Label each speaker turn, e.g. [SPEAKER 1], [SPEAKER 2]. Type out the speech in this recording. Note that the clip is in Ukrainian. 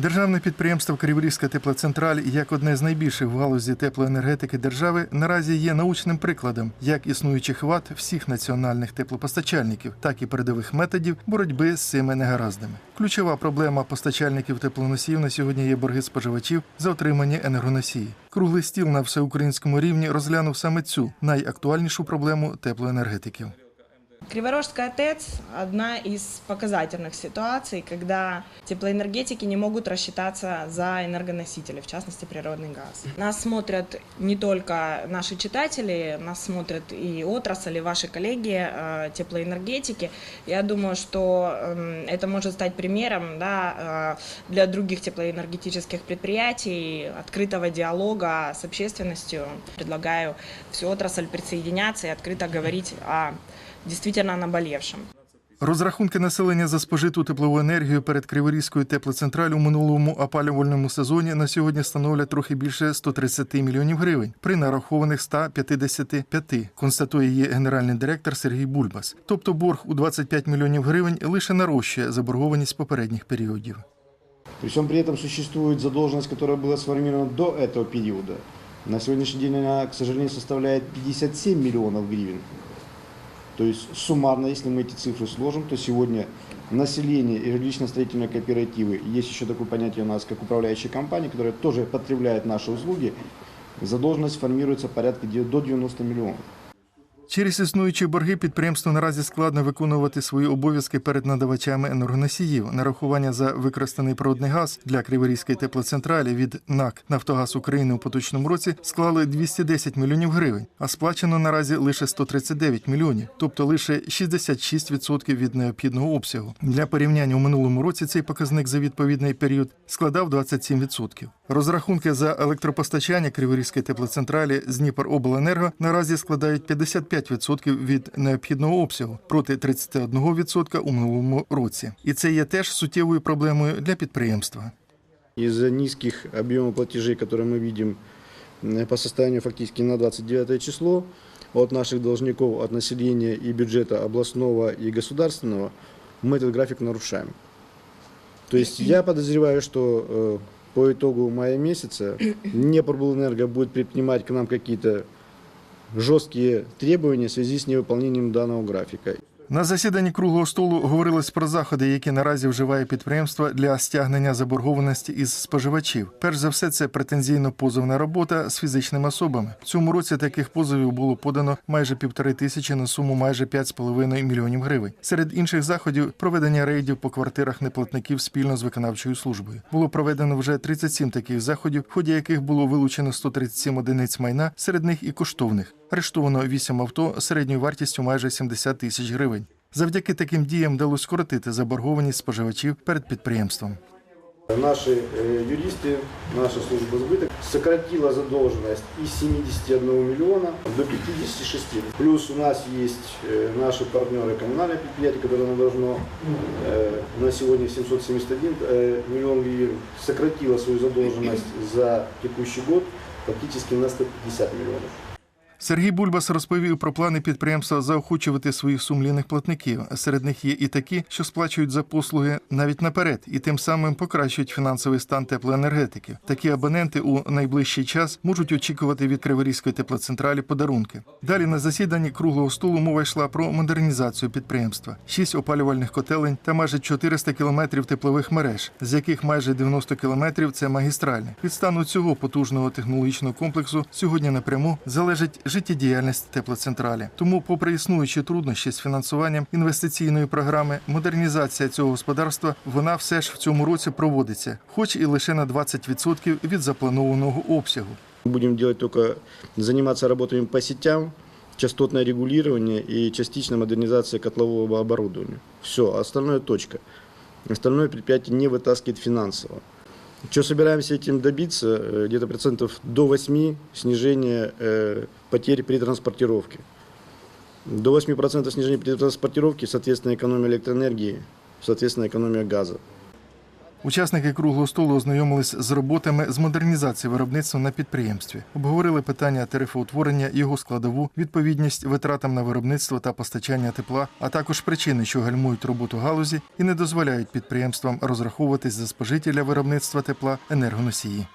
[SPEAKER 1] Державне підприємство Криворізька теплоцентраль як одне з найбільших в галузі теплоенергетики держави наразі є научним прикладом як існуючих вад всіх національних теплопостачальників, так і передових методів боротьби з цими негараздами. Ключова проблема постачальників теплоносіїв на сьогодні є борги споживачів за отримані енергоносії. Круглий стіл на всеукраїнському рівні розглянув саме цю найактуальнішу проблему теплоенергетиків.
[SPEAKER 2] Криворожская ТЭЦ – одна из показательных ситуаций, когда теплоэнергетики не могут рассчитаться за энергоносители, в частности природный газ. Нас смотрят не только наши читатели, нас смотрят и отрасль, и ваши коллеги э, теплоэнергетики. Я думаю, что эм, это может стать примером да, э, для других теплоэнергетических предприятий, открытого диалога с общественностью. Предлагаю всю отрасль присоединяться и открыто говорить о действительно наболевшем.
[SPEAKER 1] Розрахунки населення за спожиту теплову енергію перед Криворізькою теплоцентраль у минулому опалювальному сезоні на сьогодні становлять трохи більше 130 мільйонів гривень при нарахованих 155, констатує її генеральний директор Сергій Бульбас. Тобто борг у 25 мільйонів гривень лише нарощує заборгованість попередніх періодів.
[SPEAKER 3] При всем при этом существует задолженность, которая была сформирована до этого периода. На сегодняшний день она, к сожалению, составляет 57 миллионов гривен. То есть суммарно, если мы эти цифры сложим, то сегодня население и жилищно-строительные кооперативы, есть еще такое понятие у нас, как управляющие компании, которые тоже потребляют наши услуги, задолженность формируется порядка до 90 миллионов.
[SPEAKER 1] Через існуючі борги підприємству наразі складно виконувати свої обов'язки перед надавачами енергоносіїв. Нарахування за використаний природний газ для Криворізької теплоцентралі від НАК Нафтогаз України у поточному році склали 210 мільйонів гривень, а сплачено наразі лише 139 мільйонів, тобто лише 66% від необхідного обсягу. Для порівняння у минулому році цей показник за відповідний період складав 27%. Розрахунки за електропостачання Криворізької теплоцентралі з Дніпробленерго наразі складають 55% від необхідного обсягу проти 31% у минулому році. І це є теж суттєвою проблемою для підприємства.
[SPEAKER 3] Из-за низких объемов платежей, которые мы видим м, по состоянию фактически на 29 число, от наших должников, от населения и бюджета областного и государственного, мы этот график нарушаем. То есть я подозреваю, что э, по итогу мая месяца Днепробленерго будет предпринимать к нам какие-то жесткие требования в связи с невыполнением данного графика.
[SPEAKER 1] На засіданні круглого столу говорилось про заходи, які наразі вживає підприємство для стягнення заборгованості із споживачів. Перш за все, це претензійно-позовна робота з фізичними особами. В цьому році таких позовів було подано майже півтори тисячі на суму майже 5,5 мільйонів гривень. Серед інших заходів проведення рейдів по квартирах неплатників спільно з виконавчою службою. Було проведено вже 37 таких заходів, в ході яких було вилучено 137 одиниць майна, серед них і коштовних. Арештовано 8 авто середньою вартістю майже 70 тисяч гривень. Завдяки таким діям вдалося скоротити заборгованість споживачів перед підприємством.
[SPEAKER 3] Наши э, юристы, наша служба сбыта сократила задолженность из 71 миллиона до 56. Плюс у нас есть э, наши партнеры коммунальное предприятие, которое оно должно э, на сегодня 771 э, миллион гривен, сократило свою задолженность за текущий год практически на 150 миллионов.
[SPEAKER 1] Сергій Бульбас розповів про плани підприємства заохочувати своїх сумлінних платників. Серед них є і такі, що сплачують за послуги навіть наперед, і тим самим покращують фінансовий стан теплоенергетики. Такі абоненти у найближчий час можуть очікувати від Криворізької теплоцентралі подарунки. Далі на засіданні круглого столу мова йшла про модернізацію підприємства: шість опалювальних котелень та майже 400 кілометрів теплових мереж, з яких майже 90 кілометрів це магістральні. Від стану цього потужного технологічного комплексу сьогодні напряму залежить життєдіяльність теплоцентралі. Тому, попри існуючі труднощі з фінансуванням інвестиційної програми, модернізація цього господарства вона все ж в цьому році проводиться, хоч і лише на 20% від запланованого обсягу.
[SPEAKER 3] Будем делать только заниматься работами по сетям, частотное регулирование и частичная модернизация котлового оборудования. Все, остальное точка. Остальное предприятие не вытаскивает финансово. Что собираемся этим добиться? Э, Где-то процентов до 8 снижения э, потерь при транспортировке. До 8% снижения при транспортировке, соответственно, экономия электроэнергии, соответственно, экономия газа.
[SPEAKER 1] Учасники круглого столу ознайомились з роботами з модернізації виробництва на підприємстві, обговорили питання тарифоутворення, його складову, відповідність витратам на виробництво та постачання тепла, а також причини, що гальмують роботу галузі і не дозволяють підприємствам розраховуватись за спожиття для виробництва тепла енергоносії.